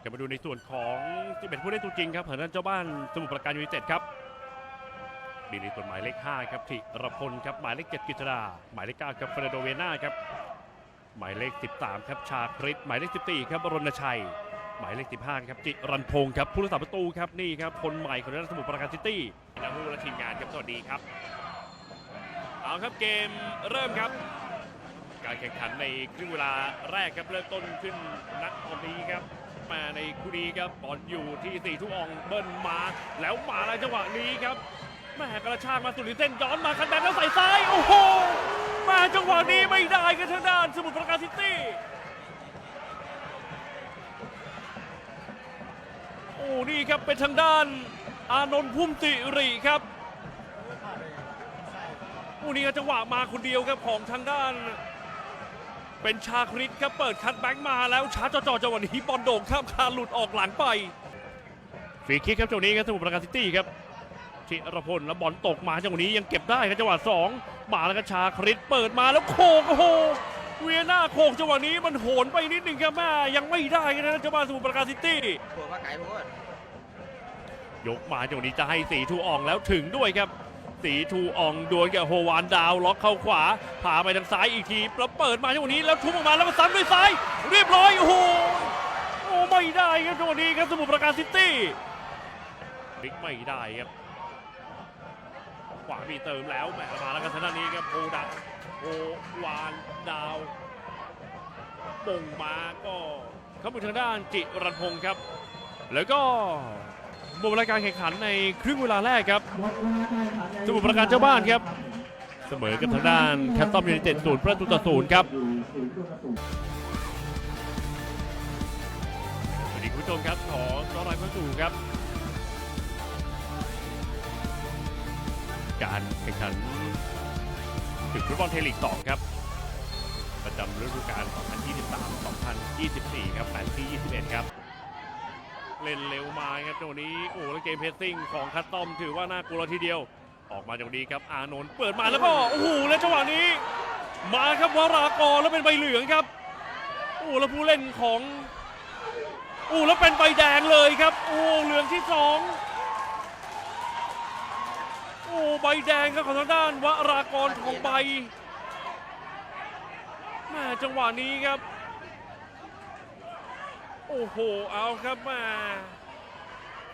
กลับมาดูในส่วนของที่เป็นผู้เล่นตัวจริงครับทางด้านเจ้าบ้านสมุทรปราการยูไนเต็ดครับมีในส่วนหมายเลข5ครับธิรพลครับหมายเลข7กิจดาหมายเลข9ครับเฟรโดเวน่าครับหมายเลข 13 ครับชาคริตหมายเลข 14 ครับรณชัย หมายเลข 15 ครับจิรันพงศ์ครับผู้รักษาประตูครับนี่ครับคนใหม่ของทางด้านสมุทรปราการซิตี้และผู้และทีมงานครับสวัสดีครับเอาครับเกมเริ่มครับ การแข่งขันในครึ่งเวลาแรกครับเริ่มต้นขึ้นนัดตอนนี้ครับ มาในคู่นี้ครับบอลอยู่ที่สี่ทุกอองเบิ้ลมา แล้วมาแล้วจังหวะนี้ครับแม่กระชากมาสุดริเส้นย้อนมาคันแบนแล้วใส่ซ้ายโอ้โหมาจังหวะนี้ไม่ได้กันทางด้านสมุทรปราการซิตี้โอ้นี่ครับเป็นทางด้านอานนท์พุ่มสิริครับโอ้นี่ครับจังหวะมาคนเดียวครับของทางด้าน เป็นชาคริตครับเปิดคัดแบ็กมาแล้วช้าจ่อๆจังหวะนี้บอลโด่งข้ามคานหลุดออกหลังไปฟรีคิกครับจังหวะนี้ครับสมุทรปราการซิตี้ครับชิรพลแล้วบอลตกมาจังหวะนี้ยังเก็บได้ครับจังหวะสองมาแล้วก็ชาคริตเปิดมาแล้วโคกโอ้โหเวียน่าโคกจังหวะนี้มันโหนไปนิดหนึ่งครับแม่ยังไม่ได้กันนะเจ้าบ้านสมุทรปราการซิตี้ปวดว่าไก่โพดยกมาจังหวะนี้จะให้สีทูอองแล้วถึงด้วยครับ สีทูอองดวลกับโฮวานดาวล็อกเข้าขวาพาไปทางซ้ายอีกทีแล้วเปิดมาจังหวะนี้แล้วทุบออกมาแล้วมาซ้ำด้วยซ้าย เรียบร้อย โอ้โหโอ้ไม่ได้ครับจังหวะนี้ครับสมุทรปราการซิตี้พลิกไม่ได้ครับขวามีเติมแล้วแหมมาแล้วกันทางด้านนี้ครับโฮดักโฮวานดาวป่งมาก็เข้าไปทางด้านจิรันพงศ์ครับ แล้วก็ หมดรายการแข่งขันในครึ่งเวลาแรกครับสมุทรปราการเจ้าบ้านครับ เสมอกับทางด้านแคสตัมยูไนเต็ดศูนย์ประตูต่อศูนย์ครับสวัสดีคุณผู้ชมครับขอต้อนรับเข้าสู่ครับ การแข่งขันศึกฟุตบอลไทลีก2ครับ ประจำฤดูกาล2023-2024 ครับแมตช์ที่ 21 ครับ เล่นเร็วมาครับจังหวนี้โอ้แล้วเกมเพสซิ่งของคัสตอมถือว่าน่ากลัวทีเดียว ออกมาจังหวะนี้ครับอานนท์เปิดมาแล้วก็โอ้โหแล้วจังหวะนี้ มาครับวรากรแล้วเป็นใบเหลืองครับโอ้แล้วผู้เล่นของโอ้แล้วเป็นใบแดงเลยครับโอ้เหลืองที่สองโอ้ใบแดงครับของทางด้านวรากรของใบแม่จังหวะนี้ครับ โอ้โห เอาครับแมา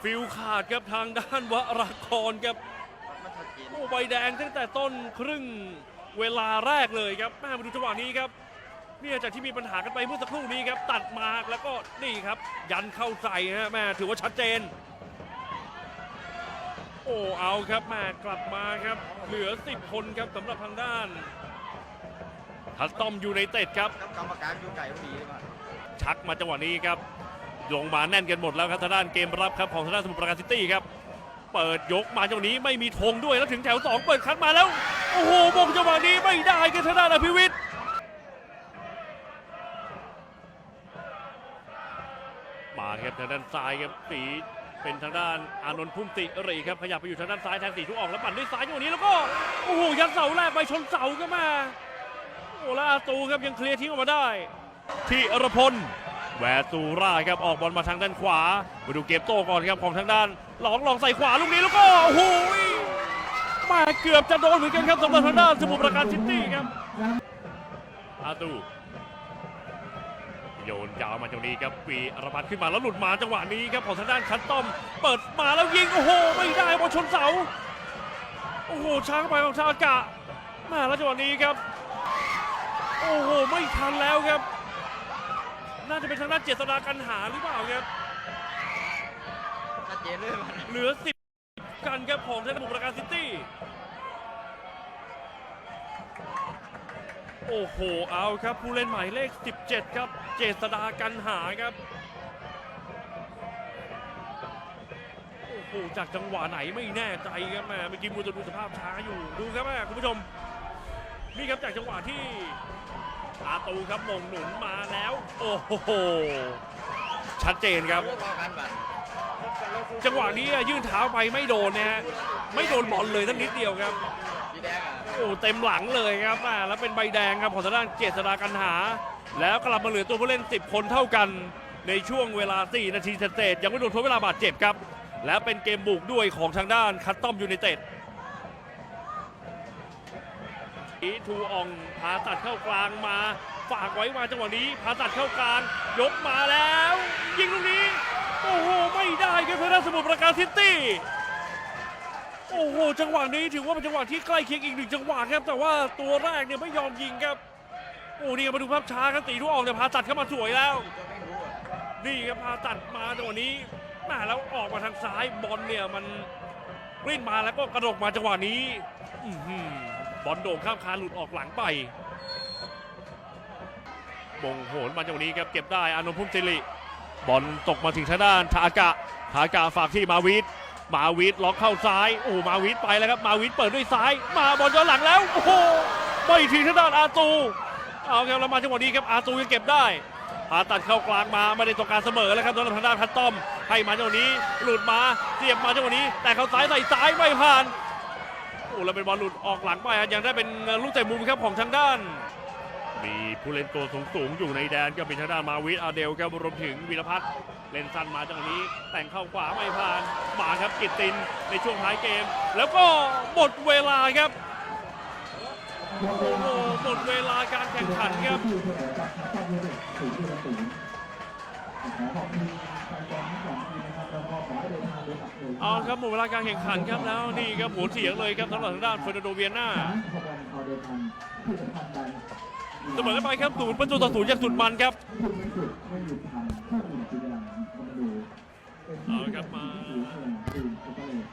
ฟิลขาดครับทางด้านวรากรครับโอ้ใบแดงตั้งแต่ต้นครึ่งเวลาแรกเลยครับแม่มาดูจังหวะนี้ครับเนี่ยจากที่มีปัญหากันไปเมื่อสักครู่นี้ครับ ตัดมาแล้วก็นี่ครับ ยันเข้าใส่ฮะแม่ถือว่าชัดเจน โอ้เอาครับแม่กลับมาครับ เหลือ 10 คนครับสำหรับทางด้านคัสตอมยูไนเต็ดครับกับกรรมการอยู่ไก่พอดีเลยว่ะ ชักมาจังหวะนี้ครับลงมาแน่นกันหมดแล้วครับทางด้านเกมรับครับของทางด้านสมุทรปราการซิตี้ครับ เปิดยกมาจังหวะนี้ไม่มีธงด้วยแล้วถึงแถว 2 เปิดคัดมาแล้ว โอ้โหมงจังหวะนี้ไม่ได้กันทางด้านอภิวิทย์มาครับทางด้านซ้ายครับสีเป็นทางด้านอานนท์พุ่มติรีครับขยับไปอยู่ทางด้านซ้ายแทนสีทุกออกแล้วปั่นด้วยซ้ายจังหวะนี้แล้วก็โอ้โหยัดเสาแรกไปชนเสาก็มาโอ้แล้วอาตูครับยังเคลียร์ทิ้งออกมาได้ ทีรพลแวตูราครับออกบอลมาทางด้านขวามาดูเกมโต้ก่อนครับของทางด้าน หลองลองใส่ขวาลูกนี้แล้วก็โอ้โหมาเกือบจะโดนเหมือนกันครับสำหรับทางด้านสมุทรปราการซิตี้ครับอาตูโยนยาวมาตรงนี้ครับปีอรพันขึ้นมาแล้วหลุดมาจังหวะนี้ครับของทางด้านคันต้อม เปิดมาแล้วยิงโอ้โห ไม่ได้บอลชนเสาโอ้โหช้างไปของชากะมาแล้วจังหวะนี้ครับ โอ้โห ไม่ทันแล้วครับ น่าจะเป็นทางด้านเจษฎากันหาหรือเปล่าครับชัดเจนเลยว่ะเหลือ 10 กันครับของทางสมุทรปราการซิตี้โอ้โหเอาครับ ผู้เล่นหมายเลข 17 ครับ เจษฎากันหาครับโอ้โหจากจังหวะไหนไม่แน่ใจครับแม่เมื่อกี้มูจะดูสภาพช้าอยู่ดูครับแม่คุณผู้ชมนี่ครับจากจังหวะที่ อาตูครับมงหนุนมาแล้ว โอ้โห ชัดเจนครับเรื่องรอการบัตรจังหวะนี้อะยื่นเท้าไปไม่โดนนะฮะ ไม่โดนบอลเลยทั้งนิดเดียวครับสีแดงอะโอ้เต็มหลังเลยครับอ่าแล้วเป็นใบแดงครับของทางด้านเจษฎากันหา แล้วกลับมาเหลือตัวผู้เล่น 10 คนเท่ากัน ในช่วงเวลา 4 นาทีเศษๆยังไม่โดนทดเวลาบาดเจ็บครับ และเป็นเกมบุกด้วยของทางด้านคัตตอมยูไนเต็ด อีทูอองพาตัดเข้ากลางมา ฝากไว้มาจังหวะนี้พาตัดเข้ากลาง ยกมาแล้ว ยิงลูกนี้ โอ้โห ไม่ได้ครับเพื่อนสมุทรปราการซิตี้ โอ้โห จังหวะนี้ถือว่าเป็นจังหวะที่ใกล้เคียงอีกหนึ่งจังหวะครับ แต่ว่าตัวแรกเนี่ยไม่ยอมยิงครับ โอ้นี่มาดูภาพช้าครับตีทุกออกเนี่ยพาตัดเข้ามาสวยแล้ว นี่ครับพาตัดมาจังหวะนี้มาแล้วออกมาทางซ้ายบอลเนี่ยมันกลิ้นมาแล้วก็กระดกมาจังหวะนี้ อื บอลโด่งข้ามคานหลุดออกหลังไปบงโหนมาจังหวะนี้ครับเก็บได้อานนท์พุ่มสิริบอลตกมาถึงทางด้านทากะทากะฝากที่มาวิทมาวิทล็อกเข้าซ้ายโอ้มาวิทไปแล้วครับมาวิทเปิดด้วยซ้าย มาบอลย้อนหลังแล้วโอ้โหไม่ถึงทางด้านอาตูเอาครับแล้วมาจังหวะนี้ครับอาตูยังเก็บได้พาตัดเข้ากลางมาไม่ได้ต้องการเสมอแล้วครับสำหรับทางด้านพัตตอมให้มาจังหวะนี้หลุดมาเสียบมาจังหวะนี้ แต่เขาซ้ายใส่ซ้ายไม่ผ่าน อ้แล้วเป็นบอลหลุดออกหลังไปยังได้เป็นลูกเตะมุมครับของทางด้าน มีผู้เล่นตัวสูงสูงอยู่ในแดนก็เป็นทางด้านมาวิทอาเดลครับรวมถึงวีรพัฒน์เล่นสั้นมาจังหวะนี้ แต่งเข้าขวาไม่ผ่านมาครับกิตตินในช่วงท้ายเกม แล้วก็หมดเวลาครับโอ้โหหมดเวลาการแข่งขันครับ เอาครับหมดเวลาการแข่งขันครับแล้วนี่ครับหัวเสียงเลยครับสำหรับทางด้านเฟอร์นันโดเวียนาเสมอไปครับศูนย์ประตูต่อศูนย์จากสุดมันครับเอาครับมา